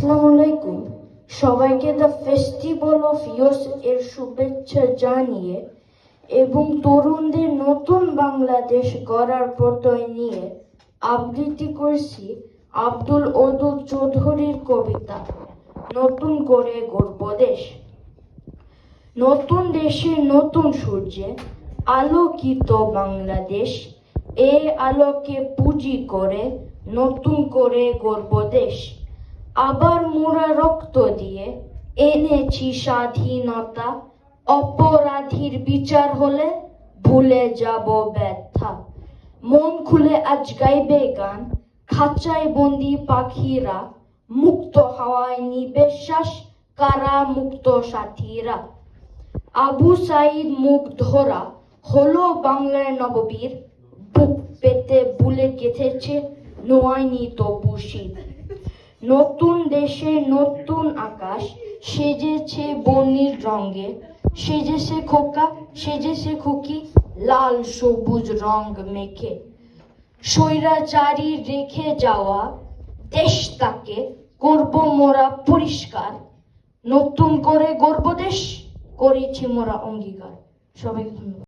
আসসালামু আলাইকুম। সবাইকে দ্য ফেস্টিভ্যাল অফ ইয়র্স এর শুভেচ্ছা জানিয়ে এবং তরুণদের নতুন বাংলাদেশ গড়ার প্রত্যয় নিয়ে আবৃত্তি করছি আব্দুল ওদুল চৌধুরীর কবিতা, নতুন করে গর্ব দেশ। নতুন দেশে নতুন সূর্যে আলোকিত বাংলাদেশ, এ আলোকে পুঁজি করে নতুন করে গর্ব দেশ। আবার মোরা রক্ত দিয়ে এনেছি স্বাধীনতা। অপরাধীর বিচার হলে ভুলে যাব ব্যথা। মন খুলে আজ গাইবে গান, খাঁচায় বন্দি পাখিরা। মুক্ত হাওয়ায় নিবেশ্বাস কারা মুক্ত সাথীরা? আবু সাইদ মুখ ধরা হলো বাংলার নববীর। বুক পেতে বুলে গেথেছে, নোয়াইনি তবু শীত নতুন দেশে নতুন আকাশ, সেজেছে বনির রঙে, সেজেছে খোকা, সেজেছে খুকি, লাল সবুজ রং মেখে। স্বৈরাচারী রেখে যাওয়া দেশটাকে করব মোরা পরিষ্কার। নতুন করে গর্ব দেশ, করেছি মোরা অঙ্গীকার। সবাইকে ধন্যবাদ।